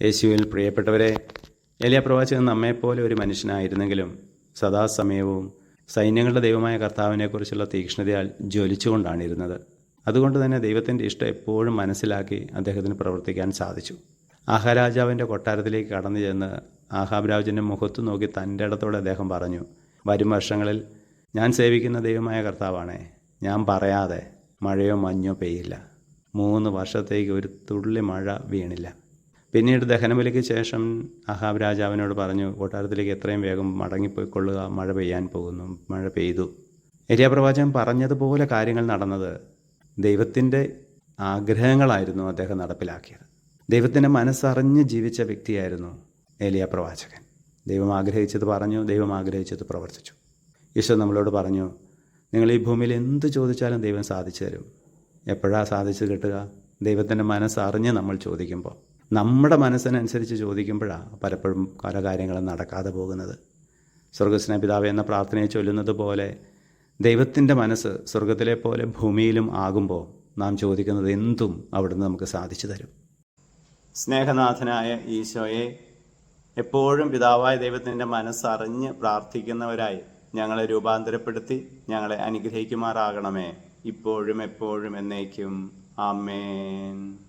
യേശുവിൽ പ്രിയപ്പെട്ടവരെ എലിയ പ്രവാചകൻ നമ്മെപ്പോലെ ഒരു മനുഷ്യനായിരുന്നെങ്കിലും സദാസമയവും സൈന്യങ്ങളുടെ ദൈവമായ കർത്താവിനെക്കുറിച്ചുള്ള തീക്ഷ്ണതയാൽ ജ്വലിച്ചുകൊണ്ടാണ് ഇരുന്നത് അതുകൊണ്ട് തന്നെ ദൈവത്തിന്റെ ഇഷ്ടം എപ്പോഴും മനസ്സിലാക്കി അദ്ദേഹത്തിന് പ്രവർത്തിക്കാൻ സാധിച്ചു. ആഹാരാജാവിന്റെ കൊട്ടാരത്തിലേക്ക് കടന്നു ചെന്ന് ആഹാബ് രാജന്റെ മുഖത്ത് നോക്കി തന്റെ ഇടത്തോടെ അദ്ദേഹം പറഞ്ഞു വരും വർഷങ്ങളിൽ ഞാൻ സേവിക്കുന്ന ദൈവമായ കർത്താവാണേ ഞാൻ പറയാതെ മഴയോ മഞ്ഞോ പെയ്യില്ല. മൂന്ന് വർഷത്തേക്ക് ഒരു തുള്ളി മഴ വീണില്ല. പിന്നീട് ദഹനബലിക്ക് ശേഷം അഹാബ് രാജാവിനോട് പറഞ്ഞു കൊട്ടാരത്തിലേക്ക് എത്രയും വേഗം മടങ്ങിപ്പോയിക്കൊള്ളുക മഴ പെയ്യാൻ പോകുന്നു. മഴ പെയ്തു. എരിയാപ്രവാചകൻ പറഞ്ഞതുപോലെ കാര്യങ്ങൾ നടന്നത് ദൈവത്തിന്റെ ആഗ്രഹങ്ങളായിരുന്നു അദ്ദേഹം നടപ്പിലാക്കിയത്. ദൈവത്തിന്റെ മനസ്സറിഞ്ഞ് ജീവിച്ച വ്യക്തിയായിരുന്നു ഏലിയ പ്രവാചകൻ ദൈവം ആഗ്രഹിച്ചത് പറഞ്ഞു ദൈവം ആഗ്രഹിച്ചത് പ്രവർത്തിച്ചു. ഈശോ നമ്മളോട് പറഞ്ഞു നിങ്ങൾ ഈ ഭൂമിയിൽ എന്ത് ചോദിച്ചാലും ദൈവം സാധിച്ചു തരും. എപ്പോഴാണ് സാധിച്ചു കിട്ടുക? ദൈവത്തിന്റെ മനസ്സറിഞ്ഞ് നമ്മൾ ചോദിക്കുമ്പോൾ. നമ്മുടെ മനസ്സിനനുസരിച്ച് ചോദിക്കുമ്പോഴാണ് പലപ്പോഴും പല കാര്യങ്ങളും നടക്കാതെ പോകുന്നത്. സ്വർഗസ്ന പിതാവ് എന്ന പ്രാർത്ഥനയെ ചൊല്ലുന്നത് പോലെ ദൈവത്തിന്റെ മനസ്സ് സ്വർഗത്തിലെ പോലെ ഭൂമിയിലും ആകുമ്പോൾ നാം ചോദിക്കുന്നത് എന്തും അവിടുന്ന് നമുക്ക് സാധിച്ചു തരും. സ്നേഹനാഥനായ ഈശോയെ എപ്പോഴും പിതാവായ ദൈവത്തിന്റെ മനസ്സറിഞ്ഞ് പ്രാർത്ഥിക്കുന്നവരായി ഞങ്ങളെ രൂപാന്തരപ്പെടുത്തി ഞങ്ങളെ അനുഗ്രഹിക്കുമാറാകണമേ. ഇപ്പോഴും എപ്പോഴും എന്നേക്കും. ആമേൻ.